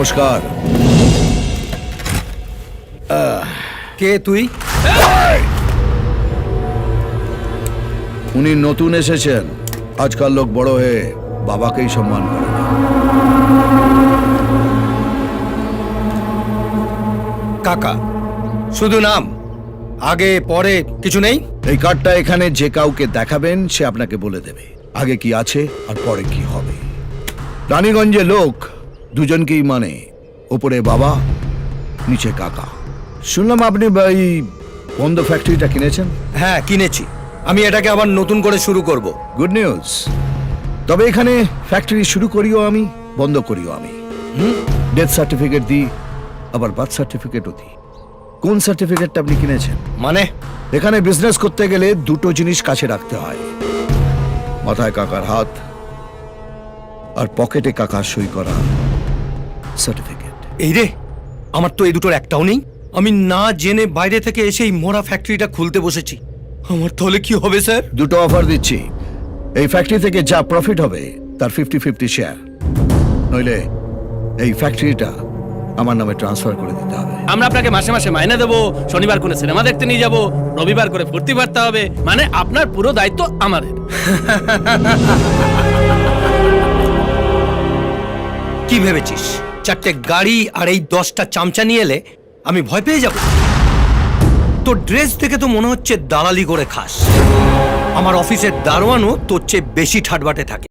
নমস্কার। কে তুই? উনি নতুন এসেছেন। আজকাল লোক বড় হয়ে বাবাকেই সম্মান করে। না। কাকা শুধু নাম আগে পরে কিছু নেই? এই কার্ডটা এখানে যে কাউকে দেখাবেন সে আপনাকে বলে দেবে। আগে কি আছে আর পরে কি হবে। রানীগঞ্জে লোক দুজনকেই মানে ওপরে বাবা নিচে কাকা। শুনলাম আপনি এই বন্ধ ফ্যাক্টরিটা কিনেছেন? হ্যাঁ কিনেছি। আমি এটাকে আবার নতুন করে শুরু করব। গুড নিউজ তবে এখানে ফ্যাক্টরি শুরু করিও আমি বন্ধ করিও আমি। ডেথ সার্টিফিকেট দিই আবার বার্থ সার্টিফিকেটও দিই। কোন সার্টিফিকেটটা আপনি কিনেছেন? মানে? এখানে বিজনেস করতে গেলে দুটো জিনিস কাছে রাখতে হয়। মাথায় কাকার হাত আর পকেটে কাকার সই করা। সার্টিফিকেট এই রে আমার তো এই দুটোর একটাও নেই। আমি না জেনে বাইরে থেকে এসে এই মোড়া ফ্যাক্টরিটা খুলতে বসেছি। আমার তাহলে কি হবে স্যার? দুটো অফার দিচ্ছি। এই ফ্যাক্টরি থেকে যা প্রফিট হবে তার ফিফটি ফিফটি শেয়ার নইলে এই ফ্যাক্টরিটা আমার নামে ট্রান্সফার করে দিতে হবে। আমরা আপনাকে মাসে মাসে মাইনে দেবো শনিবার করে সিনেমা দেখতে নিয়ে যাব রবিবার করে ফুর্তি মারতে হবে মানে আপনার পুরো দায়িত্ব আমাদের। কি ভেবেছিস? চারটে গাড়ি আর এই দশটা চামচা নিয়ে এলে আমি ভয় পেয়ে যাব। তোর ড্রেস দেখে তো মনে হচ্ছে দালালি করে খাস। আমার অফিসের দারোয়ানও তোর চেয়ে বেশি ঠাটবাটে থাকে।